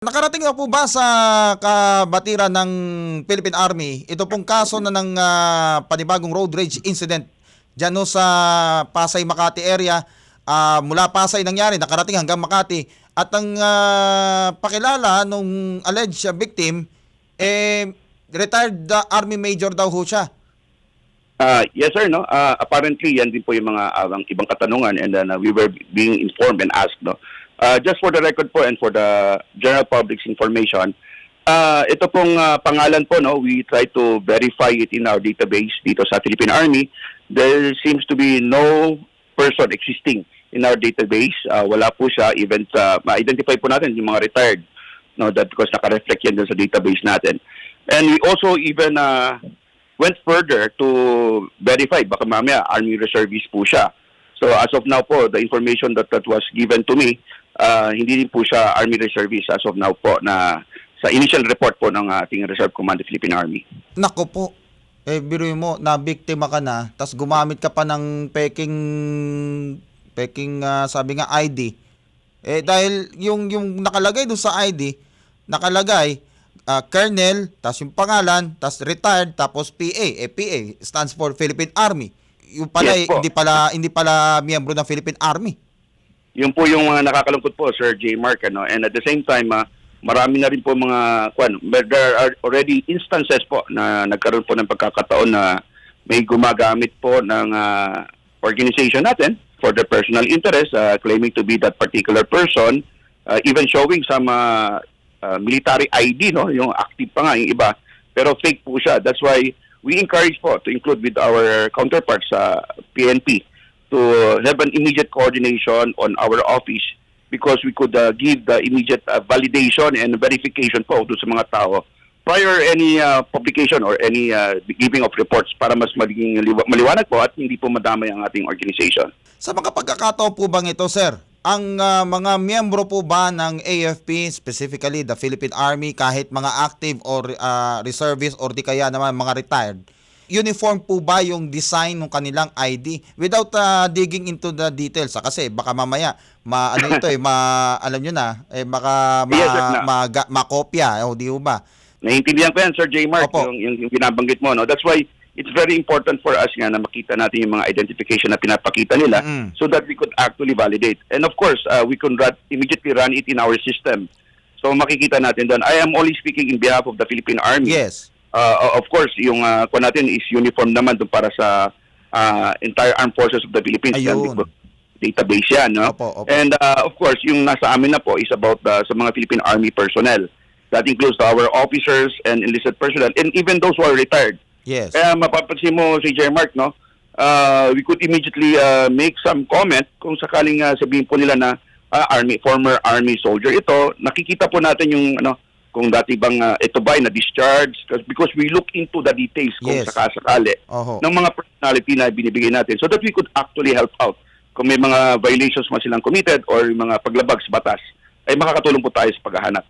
Nakarating na po ba sa kabatiran ng Philippine Army ito pong kaso na ng ah, panibagong road rage incident dyan no sa Pasay Makati area Ah, mula Pasay nangyari nakarating hanggang Makati at ang ah, pakilala nung alleged victim eh retired ah, army major daw ho siya. Uh, yes, sir. No? Uh, apparently, yan din po yung mga uh, ang ibang katanungan and then uh, we were being informed and asked. No? Uh, just for the record po and for the general public's information, uh, ito pong uh, pangalan po, no, we try to verify it in our database dito sa Philippine Army. There seems to be no person existing in our database. Uh, wala po siya. Even sa, ma-identify po natin yung mga retired no that because naka-reflect yan sa database natin and we also even uh, went further to verify baka mamaya army reservist po siya so as of now po the information that that was given to me uh, hindi din po siya army reservist as of now po na sa initial report po ng ating reserve command of Philippine Army Nako po. Eh, biruin mo, na biktima ka na, tapos gumamit ka pa ng peking, peking, ah, sabi nga, ID. Eh, dahil yung, yung nakalagay doon sa ID, nakalagay, ah, Colonel, tapos yung pangalan, tapos retired, tapos PA. Eh, PA stands for Philippine Army. Yung pala, Yes eh, hindi pala, hindi pala miyembro ng Philippine Army. yun po yung mga nakakalungkot po Sir J. Mark ano. And at the same time ah, marami na rin po mga kwan there are already instances po na nagkaroon po ng pagkakataon na may gumagamit po ng ah, organization natin for their personal interest ah, claiming to be that particular person ah, even showing some ah, ah, military ID no? Yung active pa nga yung iba. Pero fake po siya. That's why we encourage po to include with our counterparts sa PNP to have an immediate coordination on our office because we could uh, give the immediate uh, validation and verification po doon sa mga tao prior any uh, publication or any uh, giving of reports para mas maging liwa- maliwanag po at hindi po madamay ang ating organization. Sa mga pagkakataon po bang ito, sir? Ang ah, mga miyembro po ba ng AFP, specifically the Philippine Army, kahit mga active or ah, reservist or di kaya naman mga retired, uniform po ba yung design ng kanilang ID without ah, digging into the details ah, kasi baka mamaya ma ano ito eh ma alam niyo na eh baka ma, Yes, sir, na. maga- makopya o di ho ba Naiintindihan ko yan, Sir J. Mark, Opo. yung, yung, yung binabanggit mo. No? That's why it's very important for us nga na makita natin yung mga identification na pinapakita nila Mm. so that we could actually validate. And of course, uh, we can run, immediately run it in our system. So makikita natin doon. I am only speaking in behalf of the Philippine Army. yes Uh, of course, yung uh, kuha natin is uniform naman doon para sa uh, entire armed forces of the Philippines. Ayun. Yan, database yan, no? Opo, opo. And uh, of course, yung nasa amin na po is about uh, sa mga Philippine Army personnel. That includes our officers and enlisted personnel and even those who are retired. Yes Kaya mapapansin mo si J. Mark, no? Uh, we could immediately uh, make some comment kung sakaling uh, sabihin po nila na uh, army former army soldier ito. Nakikita po natin yung ano kung dati bang uh, ito ba ay na-discharge Because- because we look into the details kung Yes. sakasakali oho ng mga personality na binibigay natin so that we could actually help out kung may mga violations man silang committed or mga paglabag sa batas ay makakatulong po tayo sa paghahanap.